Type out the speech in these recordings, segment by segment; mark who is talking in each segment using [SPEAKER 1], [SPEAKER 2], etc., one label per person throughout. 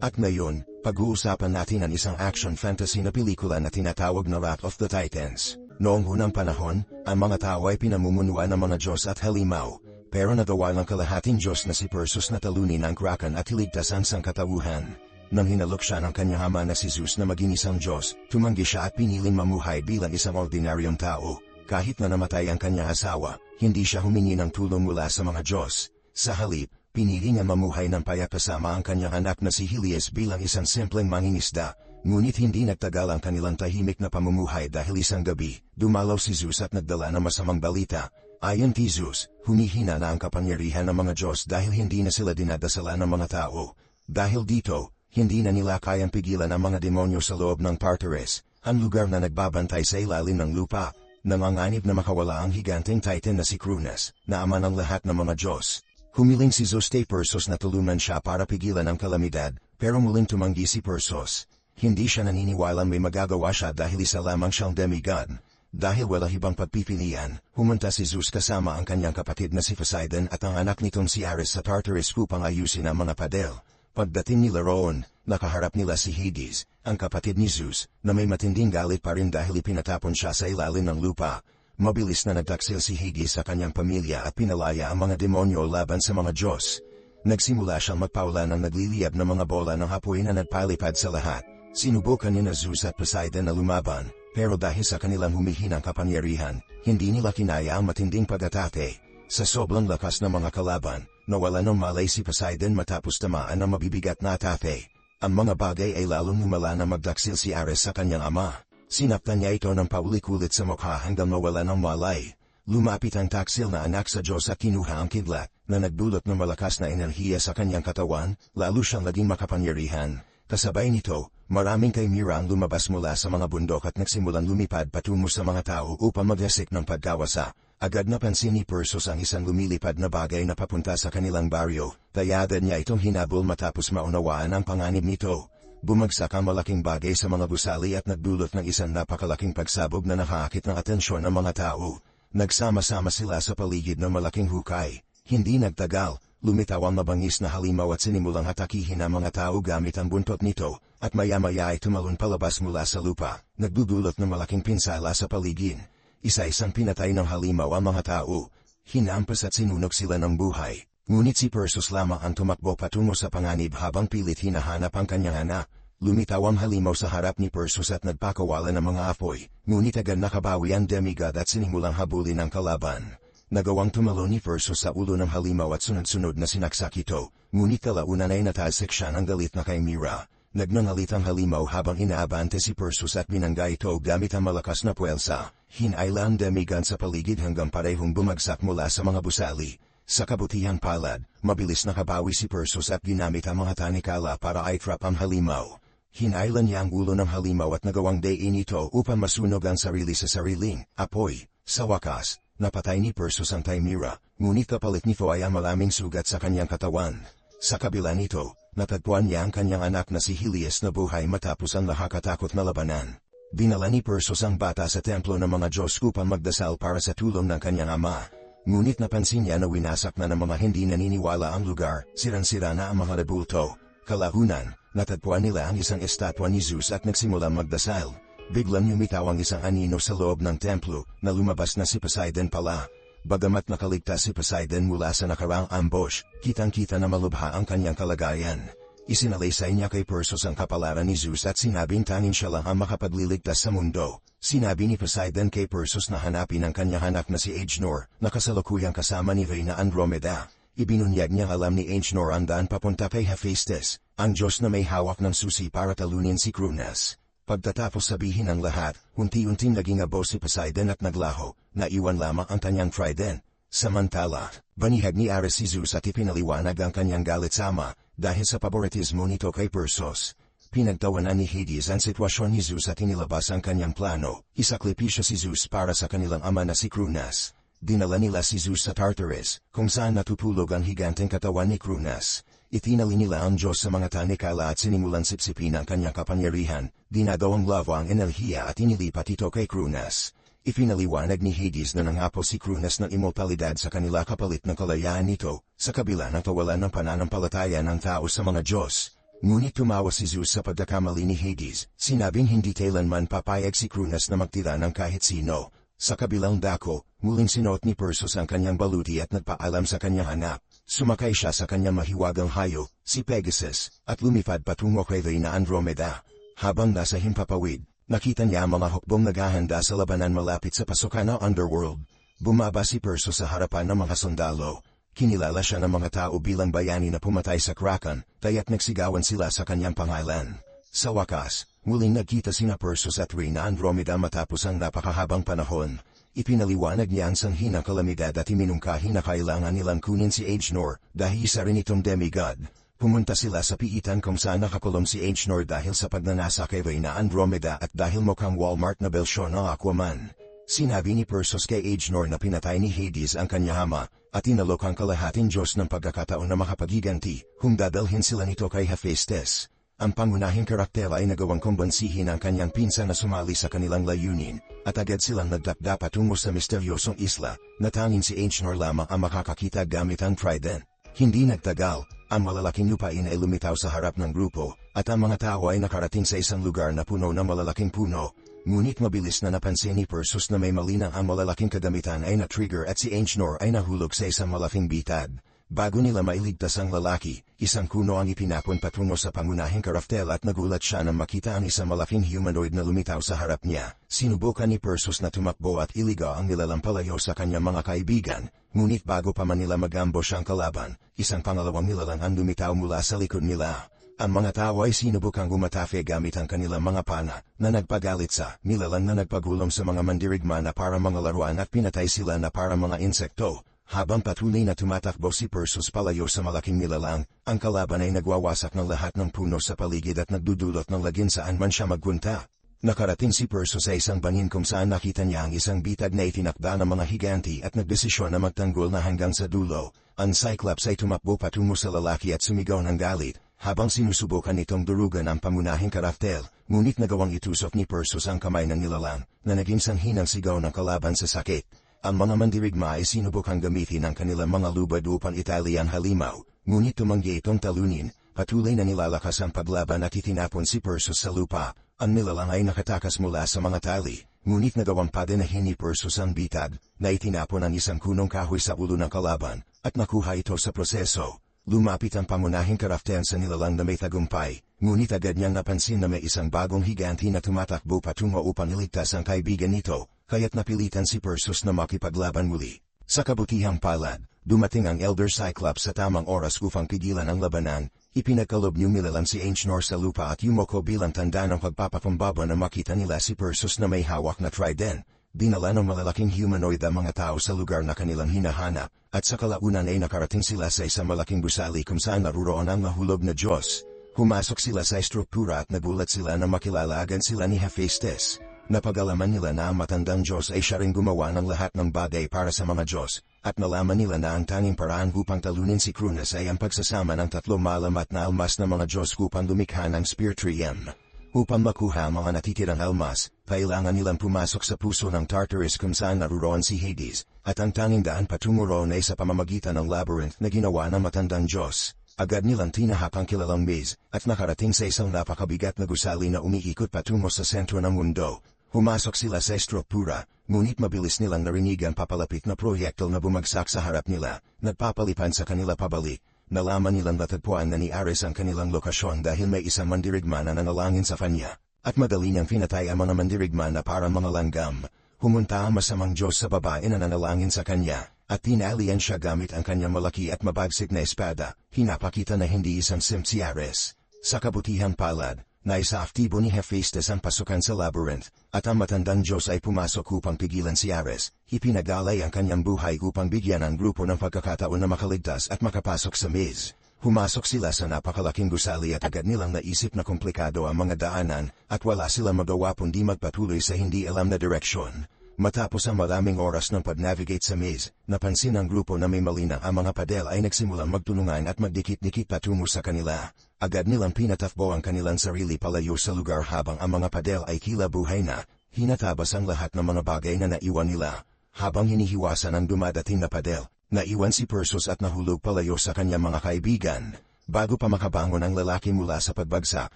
[SPEAKER 1] At ngayon, pag-uusapan natin ang isang action fantasy na pelikula na tinatawag na Wrath of the Titans. Noong unang panahon, ang mga tao ay pinamumunuan ng mga Diyos at halimaw, pero nagawa ng kalahating Diyos na si Perseus na talunin ang Kraken at iligtas ang sangkatauhan. Nang hinalok siya ng kanyang ama na si Zeus na maging isang Diyos, tumanggi siya at piniling mamuhay bilang isang ordinaryong tao. Kahit na namatay ang kanyang asawa, hindi siya humingi ng tulong mula sa mga Diyos. Sa halip, Pinili niya mamuhay ng payapasama ang kanyang anak na si Helios bilang isang simpleng mangingisda, ngunit hindi nagtagal ang kanilang tahimik na pamumuhay dahil isang gabi, dumalaw si Zeus at nagdala ng masamang balita. Ayon kay Zeus, humihina na ang kapangyarihan ng mga Diyos dahil hindi na sila dinadasala ng mga tao. Dahil dito, hindi na nila kayang pigilan ang mga demonyo sa loob ng Tartarus, ang lugar na nagbabantay sa ilalim ng lupa. Nanganganib na makawala ang higanteng titan na si Cronus, na ama ng lahat ng mga Diyos. Humiling si Zoste Persos na tulungan siya para pigilan ang kalamidad, pero muling tumanggi si Persos. Hindi siya naniniwalang may magagawa siya dahil isa lamang siyang demigod. Dahil wala ibang pagpipilian, humunta si Zeus kasama ang kanyang kapatid na si Poseidon at ang anak nitong si Ares sa Tartarus upang ayusin ang mga padel. Pagdating nila roon, nakaharap nila si Hades, ang kapatid ni Zeus, na may matinding galit pa rin dahil ipinatapon siya sa ilalim ng lupa. Mabilis na nagtaksil si Hades sa kanyang pamilya at pinalaya ang mga demonyo laban sa mga Diyos. Nagsimula siyang magpawala ng nagliliyab na mga bola ng hapoy na nagpalipad sa lahat. Sinubukan ni na Zeus at Poseidon na lumaban, pero dahil sa kanilang humihinang kapangyarihan, hindi nila kinaya ang matinding pag-atake. Sa sobrang lakas ng mga kalaban, nawala ng malay si Poseidon matapos tamaan ng mabibigat na atake. Ang mga bagay ay lalong lumala na magdaksil si Ares sa kanyang ama. Sinaktan niya ito ng paulit-ulit sa mukha hanggang mawala ng malay. Lumapit ang taksil na anak sa Diyos at kinuha ang kidlat, na nagdulot ng malakas na enerhiya sa kanyang katawan, lalo siyang naging makapangyarihan. Kasabay nito, maraming kaimira ang lumabas mula sa mga bundok at nagsimulang lumipad patungo sa mga tao upang magresik ng pagkawasa. Agad napansin ni Persos ang isang lumilipad na bagay na papunta sa kanilang baryo, tayadan niya itong hinabol matapos maunawaan ang panganib nito. Bumagsak ang malaking bagay sa mga gusali at nagdulot ng isang napakalaking pagsabog na nakakit ng atensyon ng mga tao. Nagsama-sama sila sa paligid ng malaking hukay. Hindi nagtagal, lumitaw ang mabangis na halimaw at sinimulang hatakihin ang mga tao gamit ang buntot nito, at maya-maya ay tumalon palabas mula sa lupa, nagdudulot ng malaking pinsala sa paligid. Isa-isang pinatay ng halimaw ang mga tao. Hinampas at sinunog sila ng buhay. Ngunit si Persus lamang ang tumakbo patungo sa panganib habang pilit hinahanap ang kanyang anak. Lumitaw ang halimaw sa harap ni Persus at nagpakawala ng mga apoy, ngunit agad nakabawi ang demigod at sinimulang habulin ang kalaban. Nagawang tumalo ni Persus sa ulo ng halimaw at sunod-sunod na sinaksak ito, ngunit kalaunan ay natasik siya ng galit na kay Mira. Nagnangalit ang halimaw habang inaabante si Persus at binangga ito gamit ang malakas na puwersa. Hinaila ang demigod sa paligid hanggang parehong bumagsak mula sa mga busali. Sa kabutihang palad, mabilis nakabawi si Persus at ginamit ang mga tanikala para i-trap ang halimaw. Hinailan niya ang ulo ng halimaw at nagawang dayin ito upang masunog ang sarili sa sariling apoy. Sa wakas, napatay ni Persus ang Timira, ngunit kapalit nito ay ang malaming sugat sa kanyang katawan. Sa kabila nito, natagpuan niya ang kanyang anak na si Helios na buhay matapos ang nakakatakot na labanan. Dinala ni Persus ang bata sa templo ng mga Diyos upang magdasal para sa tulong ng kanyang ama. Ngunit napansin niya na winasak na ng mga hindi naniniwala ang lugar, sirang-sira na ang mga rebulto. Kalahunan, natagpuan nila ang isang estatwa ni Zeus at nagsimula magdasal. Biglang yumitaw ang isang anino sa loob ng templo, na lumabas na si Poseidon pala. Bagamat nakaligtas si Poseidon mula sa nakarang ambush, kitang-kita na malubha ang kanyang kalagayan. Isinalaysay niya kay Perseus ang kapalaran ni Zeus at sinabing tanging siya lang ang makapagliligtas sa mundo. Sinabi ni Poseidon kay Perseus na hanapin ang kanyang anak na si Agenor, na kasalukuyang kasama ni Reyna Andromeda. Ibinunyag niya alam ni Agenor ang daan papunta kay Hephaestus, ang Diyos na may hawak ng susi para talunin si Cronus. Pagtatapos sabihin ang lahat, unti-unting naging abo si Poseidon at naglaho, na iwan lamang ang kanyang trident. Samantala, banihag ni Ares si Zeus at ipinaliwanag ang kanyang galit sa ama, dahil sa paboritismo nito kay Persos. Pinagtawanan ni Hades ang sitwasyon ni Zeus at inilabas ang kanyang plano. Isaklipi siya si Zeus para sa kanilang ama na si Cronus. Dinala nila si Zeus sa Tartarus, kung saan natutulog ang higanteng katawan ni Cronus. Itinali nila ang Diyos sa mga tanikala at sinimulan sipsipin ang kanyang kapangyarihan, dinagawang lava ang enerhiya at inilipat ito kay Cronus. Ipinaliwanag ni Hades na nangapo si Cronus ng immortalidad sa kanila kapalit ng kalayaan nito, sa kabila ng kawalan ng pananampalataya ng tao sa mga Diyos. Ngunit tumawa si Zeus sa pagkakamali ni Hades, sinabing hindi kailanman papayag si Cronus na magtira ng kahit sino. Sa kabilang dako, muling sinuot ni Perseus ang kanyang baluti at nagpaalam sa kanyang anak. Sumakay siya sa kanyang mahiwagang hayo, si Pegasus, at lumipad patungo kay Reyna Andromeda. Habang nasa himpapawid, nakita niya ang mga hukbong naghahanda sa labanan malapit sa pasukan ng underworld. Bumaba si Perseus sa harapan ng mga sundalo. Kinilala siya ng mga tao bilang bayani na pumatay sa Kraken, kaya't nagsigawan sila sa kanyang pangalan. Sa wakas, muling nagkita sina Perseus at Reyna Andromeda matapos ang napakahabang panahon. Ipinaliwanag niya ang sanhi ng kalamidad at iminungkahi na kailangan nilang kunin si Agenor dahil isa rin itong demigod. Pumunta sila sa piitan kung saan nakakulong si Agenor dahil sa pagnanasa kay Reyna Andromeda at dahil mukhang Walmart na belsyon ng Aquaman. Sinabi ni Perseus kay Agenor na pinatay ni Hades ang kanya ama, at inalok ang kalahating Diyos ng pagkakataon na makapagiganti, kung dadalhin sila nito kay Hephaestus. Ang pangunahing karakter ay nagawang kumbansihin ang kanyang pinsan na sumali sa kanilang layunin, at agad silang nagdapda patungo sa misteryosong isla, na tanging si Agenor lamang ang makakakita gamit ang trident. Hindi nagtagal, ang malalaking lupain ay lumitaw sa harap ng grupo, at ang mga tao ay nakarating sa isang lugar na puno ng malalaking puno, Ngunit mabilis na napansin ni Perseus na may mali na ang malalaking kagamitan ay na-trigger at si Agenor ay nahulog sa isang malaking bitad. Bago nila mailigtas ang lalaki, isang kuno ang ipinapon patungo sa pangunahing karaftel at nagulat siya nang makita ang isang malaking humanoid na lumitaw sa harap niya. Sinubukan ni Perseus na tumakbo at iliga ang nilalampalayo sa kanyang mga kaibigan, ngunit bago pa man nila magambo siyang kalaban, isang pangalawang nilalang ang lumitaw mula sa likod nila. Ang mga tao ay sinubukang gumatafe gamit ang kanilang mga pana, na nagpagalit sa nilalang na nagpagulong sa mga mandirigma na para mga laruan at pinatay sila na para mga insekto. Habang patuloy na tumatakbo si Perseus palayo sa malaking nilalang, ang kalaban ay nagwawasak ng lahat ng puno sa paligid at nagdudulot ng lagin saan man siya magpunta. Nakarating si Perseus sa isang bangin kung saan nakita niya ang isang bitag na itinakda ng mga higanti at nagdesisyon na magtanggol na hanggang sa dulo. Ang Cyclops ay tumakbo patungo sa lalaki at sumigaw ng galit, habang sinusubukan nitong durugan ang pangunahing karakter, ngunit nagawang itusok ni Perseus ang kamay ng nilalang, na naging sanhi ng sigaw ng kalaban sa sakit. Ang mga mandirigma ay sinubukang gamitin ang kanilang mga lubad upang Italian halimaw, ngunit tumanggi itong talunin, patuloy na nilalakas ang paglaban at itinapon si Perseus sa lupa. Ang nilalang ay nakatakas mula sa mga tali, ngunit nagawang padinahin ni Perseus ang bitag, na itinapon ang isang kunong kahoy sa ulo ng kalaban, at nakuha ito sa proseso. Lumapit ang pangunahing karaften sa nilalang na may tagumpay, ngunit agad niyang napansin na may isang bagong higanti na tumatakbo patungo upang iligtas ang kaibigan nito, kaya't napilitan si Perseus na makipaglaban muli. Sa kabutihang palad, dumating ang Elder Cyclops sa tamang oras upang pigilan ang labanan, ipinagkalob niyo nilalang si Anchnor sa lupa at yumoko bilang tanda ng pagpapakumbaba na makita nila si Perseus na may hawak na trident, Dinala ng malalaking humanoid ang mga tao sa lugar na kanilang hinahanap, at sa kalaunan ay nakarating sila sa isang malaking busali kung saan naruroon ang nahulog na Diyos. Humasok sila sa struktura at nagulat sila na makilala agad sila ni Hephaestus. Napagalaman nila na ang matandang Diyos ay siya rin gumawa ng lahat ng bagay para sa mga Diyos, at nalaman nila na ang tanging paraan upang talunin si Cronus ay ang pagsasama ng tatlo malamat na almas na mga Diyos upang lumikha ng Spiritrium. Upang makuha ang mga natitirang almas, kailangan nilang pumasok sa puso ng Tartarus kung saan naruroon si Hades, at ang tanging daan patungo roon ay sa pamamagitan ng labyrinth na ginawa ng matandang Diyos. Agad nilang tinahak ang kilalang maze, at nakarating sa isang napakabigat na gusali na umiikot patungo sa sentro ng mundo. Humasok sila sa estruktura, ngunit mabilis nilang narinig ang papalapit na proyektil na bumagsak sa harap nila, nagpapalipan sa kanila pabalik, nalaman nilang natagpuan na ni Ares ang kanilang lokasyon dahil may isang mandirigma na nanalangin sa kanya, at madali niyang pinatay ang mga mandirigma na parang mga langgam. Humunta ang masamang Diyos sa babae na nanalangin sa kanya, at tinalian siya gamit ang kanyang malaki at mabagsik na espada, hinapakita na hindi isang sim si Ares. Sa kabutihang palad, Naisaftibo ni Hephaestus ang pasukan sa labyrinth, at ang matandang Diyos ay pumasok upang pigilan si Ares. Ipinagalay ang kanyang buhay upang bigyan ang grupo ng pagkakataon na makaligtas at makapasok sa maze. Humasok sila sa napakalaking gusali at agad nilang naisip na komplikado ang mga daanan, at wala sila magawa kundi magpatuloy sa hindi alam na direksyon. Matapos ang maraming oras ng pag-navigate sa maze, napansin ng grupo na may mali na ang mga padel ay nagsimulang magtulungan at magdikit-dikit patungo sa kanila. Agad nilang pinatafbo ang kanilang sarili palayo sa lugar habang ang mga padel ay kila buhay na, hinatabas ang lahat ng mga bagay na naiwan nila. Habang hinihiwasan ang dumadating na padel, naiwan si Perseus at nahulog palayo sa kanyang mga kaibigan. Bago pa makabangon ang lalaki mula sa pagbagsak,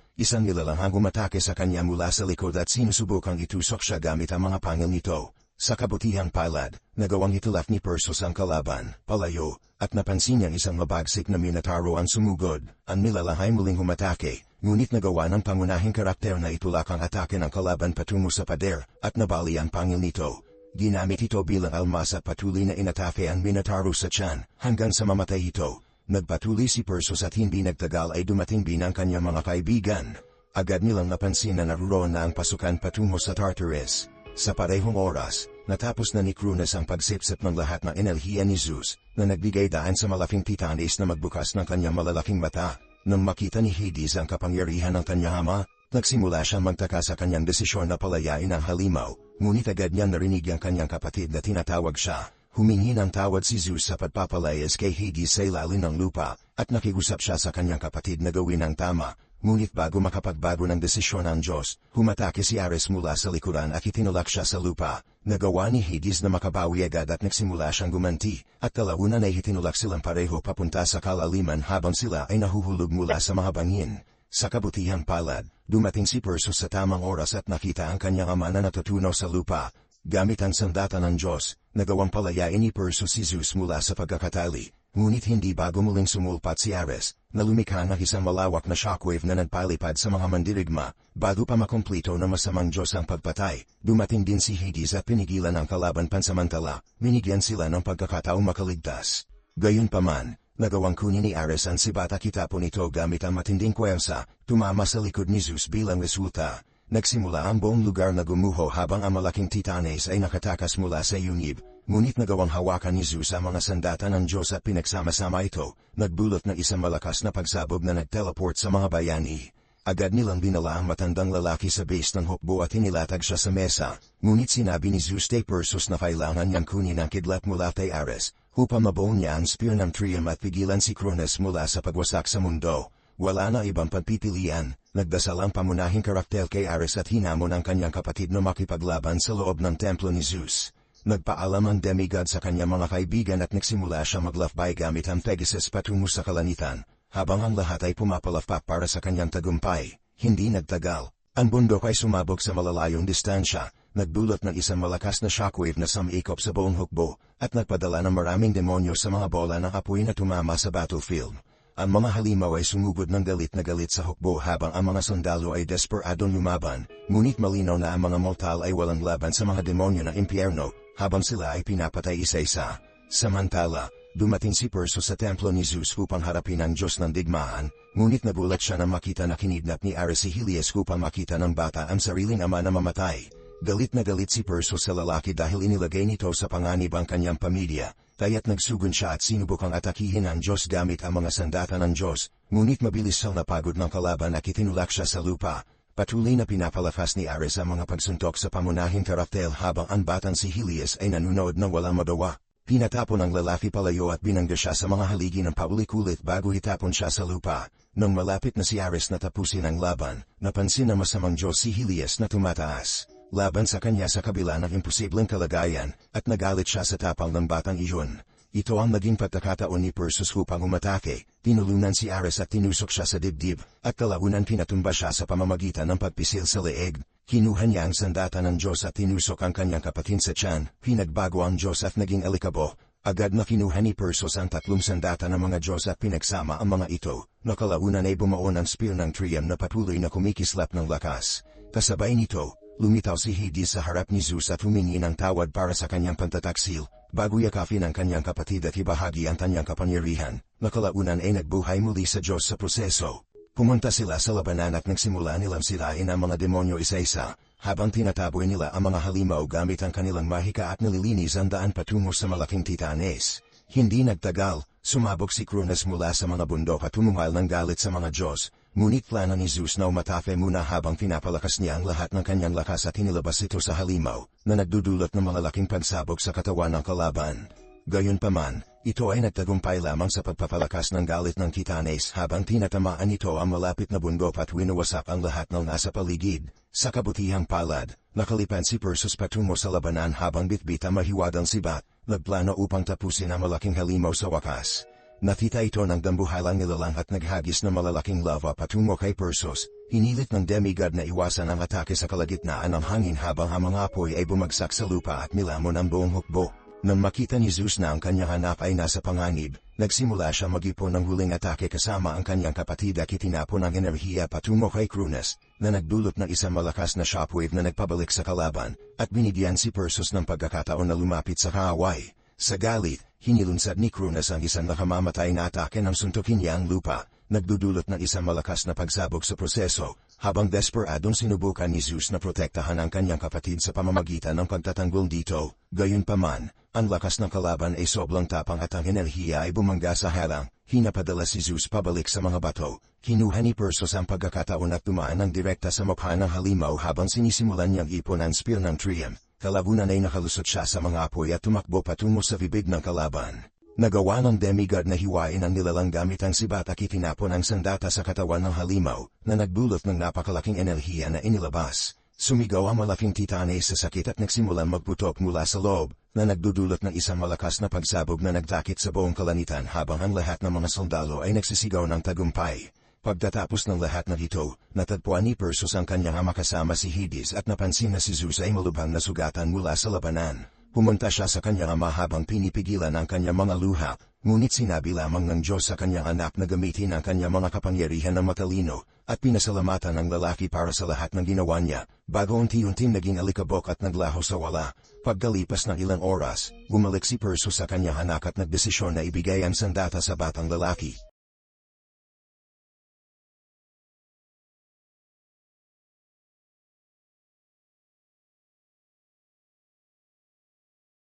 [SPEAKER 1] isang nilalang umatake sa kanya mula sa likod at sinusubukang itusok siya gamit ang mga pangil nito. Sa kabutihang palad, nagawang itulak ni Persos ang kalaban, palayo, at napansin niyang isang mabagsik na Minotauro ang sumugod. Ang nilalahay muling humatake, ngunit nagawa ng pangunahing karakter na itulak ang atake ng kalaban patungo sa pader, at nabali ang pangil nito. Ginamit ito bilang almas at patuloy na inatake ang Minotauro sa tiyan, hanggang sa mamatay ito. Nagpatuloy si Persos at hindi nagtagal ay dumating din ang kanyang mga kaibigan. Agad nilang napansin na naroon na ang pasukan patungo sa Tartarus. Sa parehong oras, natapos na ni Crunes ang pagsipsip ng lahat ng enerhiya ni Zeus, na nagbigay daan sa malaking titanis na magbukas ng kanyang malalaking mata. Nang makita ni Hades ang kapangyarihan ng kanyang ama, nagsimula siyang magtaka sa kanyang desisyon na palayain ang halimaw, ngunit agad niya narinig ang kanyang kapatid na tinatawag siya. Humingi ng tawad si Zeus sa pagpapalayas kay Hades sa ilalim ng lupa, at nakigusap siya sa kanyang kapatid na gawin ang tama, ngunit bago makapagbago ng desisyon ng Diyos, humatake si Ares mula sa likuran at itinulak siya sa lupa. Nagawa ni Hades na makabawi agad at nagsimula siyang gumanti, at kalaunan ay itinulak silang pareho papunta sa kalaliman habang sila ay nahuhulog mula sa mga bangin. Sa kabutihang palad, dumating si Perseus sa tamang oras at nakita ang kanyang ama na natutunaw sa lupa, Gamit ang sandata ng Diyos, nagawang palayain ni Perseus si Zeus mula sa pagkakatali, ngunit hindi bago muling sumulpat si Ares, na lumikha ng isang malawak na shockwave na nagpalipad sa mga mandirigma, bago pa makomplito ng masamang Diyos ang pagpatay, dumating din si Hades at pinigilan ang kalaban pansamantala, minigyan sila ng pagkakataong makaligtas. Gayunpaman, nagawang kunin ni Ares ang sibata kitapon nito gamit ang matinding kwersa, tumama sa likod ni Zeus bilang resulta, Nagsimula ang buong lugar na gumuho habang ang malaking titanes ay nakatakas mula sa yungib, ngunit nagawang hawakan ni Zeus ang mga sandata ng Diyos at pinagsama-sama ito, nagbulot ng isang malakas na pagsabog na nagteleport sa mga bayani. Agad nilang dinala ang matandang lalaki sa base ng hukbo at inilatag siya sa mesa, ngunit sinabi ni Zeus kay Perseus na kailangan niyang kunin ang kidlat mula kay Ares, upang mabuo niya ang spear ng Trium at pigilan si Cronus mula sa pagwasak sa mundo. Wala na ibang pagpipilian, nagdasal ang pamunahing karakter kay Ares at hinamon ang kanyang kapatid na makipaglaban sa loob ng templo ni Zeus. Nagpaalam ang demigod sa kanyang mga kaibigan at nagsimula siya maglafbay gamit ang Pegasus patungo sa kalanitan, habang ang lahat ay pumapalafpak para sa kanyang tagumpay. Hindi nagtagal. Ang bundok ay sumabog sa malalayong distansya, nagdulot ng isang malakas na shockwave na samikop sa buong hukbo, at nagpadala ng maraming demonyo sa mga bola ng apoy na tumama sa battlefield. Ang mga halimaw ay sumugod ng galit na galit sa hukbo habang ang mga sundalo ay desperadong lumaban, ngunit malinaw na ang mga mortal ay walang laban sa mga demonyo ng impyerno, habang sila ay pinapatay isa-isa. Samantala, dumating si Perseus sa templo ni Zeus upang harapin ang Diyos ng digmaan, ngunit nagulat siya na makita na kinidnap ni Ares si Helios upang makita ng bata ang sariling ama na mamatay. Galit na galit si Perseus sa lalaki dahil inilagay nito sa panganib ang kanyang pamilya, kaya't nagsugon siya at sinubukang atakihin ang Diyos gamit ang mga sandata ng Diyos, ngunit mabilis siyang napagod ng kalaban at itinulak siya sa lupa. Patuloy na pinapalafas ni Ares ang mga pagsuntok sa pamunahing karakter habang ang batang si Helios ay nanunod na walang magawa. Pinatapon ang lalaki palayo at binangga siya sa mga haligi ng paulit-ulit bago hitapon siya sa lupa. Nang malapit na si Ares na tapusin ang laban, napansin ng masamang Diyos si Helios na tumataas laban sa kanya sa kabila ng imposibleng kalagayan, at nagalit siya sa tapang ng batang iyon. Ito ang naging pagkakataon ni Perseus upang umatake, tinulunan si Ares at tinusok siya sa dibdib, at kalaunan pinatumba siya sa pamamagitan ng pagpisil sa leeg. Kinuha niya ang sandata ng Diyos at tinusok ang kanyang kapatid sa tiyan, pinagbago ang Diyos at naging alikabo. Agad na kinuha ni Perseus ang tatlong sandata ng mga Diyos at pinagsama ang mga ito, na kalaunan ay bumuo ng spear ng Trium na patuloy na kumikislap ng lakas. Kasabay nito, Lumitaw si Hades sa harap ni Zeus at humingi ng tawad para sa kanyang pantataksil, bago yakafin ang kanyang kapatid at ibahagi ang kanyang kapangyarihan. Nakalaunan ay nagbuhay muli sa Diyos sa proseso. Pumunta sila sa labanan at nagsimula nilang sirain ang mga demonyo isa-isa, habang tinataboy nila ang mga halimaw gamit ang kanilang mahika at nililinis ang daan patungo sa malaking titanes. Hindi nagtagal, sumabog si Cronus mula sa mga bundok at tumuhal ng galit sa mga Diyos, Ngunit plano ni Zeus na umatafe muna habang pinapalakas niya ang lahat ng kanyang lakas at inilabas ito sa halimaw, na nagdudulot ng malalaking pagsabog sa katawan ng kalaban. Gayunpaman, ito ay nagtagumpay lamang sa pagpapalakas ng galit ng Titanes habang tinatamaan ito ang malapit na bundok at winuwasak ang lahat ng nasa paligid. Sa kabutihang palad, nakalipan si Perseus patungo sa labanan habang bitbit ang mahiwadang sibat, nagplano upang tapusin ang malaking halimaw sa wakas. Nakita ito ng dambuhalang nilalang at naghagis na malalaking lava patungo kay Persos. Hinilit ng demigod na iwasan ang atake sa kalagitnaan ng hangin habang ang mga apoy ay bumagsak sa lupa at milamon ang buong hukbo. Nang makita ni Zeus na ang kanyang anak ay nasa panganib, nagsimula siya mag-ipon ng huling atake kasama ang kanyang kapatid at itinapon ang enerhiya patungo kay Cronus, na nagdulot ng isang malakas na shockwave na nagpabalik sa kalaban, at binigyan si Perseus ng pagkakataon na lumapit sa kaaway. Sa galit, hinilunsad ni Cronus ang isang nakamamatay na atake ng suntukin niya ang lupa, nagdudulot ng isang malakas na pagsabog sa proseso, habang desperadong sinubukan ni Zeus na protektahan ang kanyang kapatid sa pamamagitan ng pagtatanggol dito, gayunpaman, ang lakas ng kalaban ay sobrang tapang at ang enerhiya ay bumangga sa halang, hinapadala si Zeus pabalik sa mga bato, kinuha ni Perseus ang pagkakataon at tumaan ng direkta sa mukha ng halimaw habang sinisimulan niyang ipon ang spear ng Trium, kalabunan ay nakalusot siya sa mga apoy at tumakbo patungo sa bibig ng kalaban. Nagawa ng demigod na hiwain ang nilalang gamit ang sibat at itinapon ang sandata sa katawan ng halimaw, na nagdulot ng napakalaking enerhiya na inilabas. Sumigaw ang malaking titane sa sakit at nagsimulang magputok mula sa loob, na nagdudulot ng isang malakas na pagsabog na nagtakit sa buong kalanitan habang ang lahat ng mga sundalo ay nagsisigaw ng tagumpay. Pagtatapos ng lahat ng ito, natagpuan ni Perseus ang kanyang ama kasama si Hades at napansin na si Zeus ay malubhang nasugatan mula sa labanan. Pumunta siya sa kanyang ama habang pinipigilan ang kanyang mga luha, ngunit sinabi lamang ng Diyos sa kanyang anak na gamitin ang kanyang mga kapangyarihan ng matalino, at pinasalamatan ang lalaki para sa lahat ng ginawa niya, bago unti-unting naging alikabok at naglaho sa wala. Pagkalipas ng ilang oras, bumalik si Perseus sa kanyang anak at nagdesisyon na ibigay ang sandata sa batang lalaki,